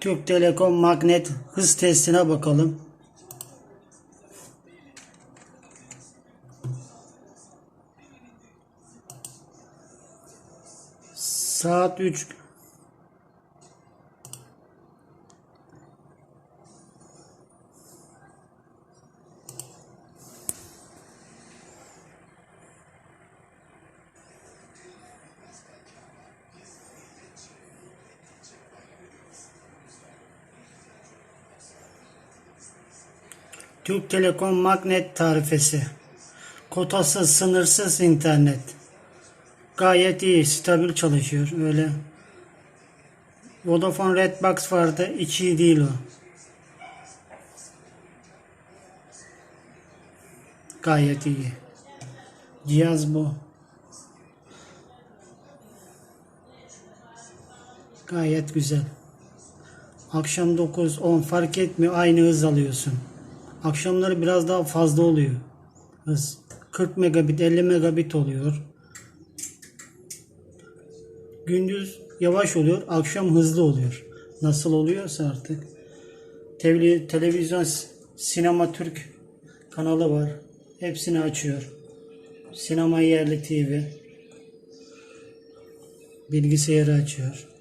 Türk Telekom magnet hız testine bakalım. Saat 3 Türk Telekom magnet tarifesi. Kotasız, sınırsız internet. Gayet iyi, stabil çalışıyor. Öyle. Vodafone Redbox vardı, hiç iyi değil o. Gayet iyi. Cihaz bu. Gayet güzel. Akşam 9-10 fark etmiyor. Aynı hız alıyorsun. Akşamları biraz daha fazla oluyor. Hız. 40 megabit 50 megabit oluyor. Gündüz yavaş oluyor. Akşam hızlı oluyor. Nasıl oluyorsa artık. Televizyon Sinema Türk kanalı var. Hepsini açıyor. Sinema yerli TV. Bilgisayarı açıyor.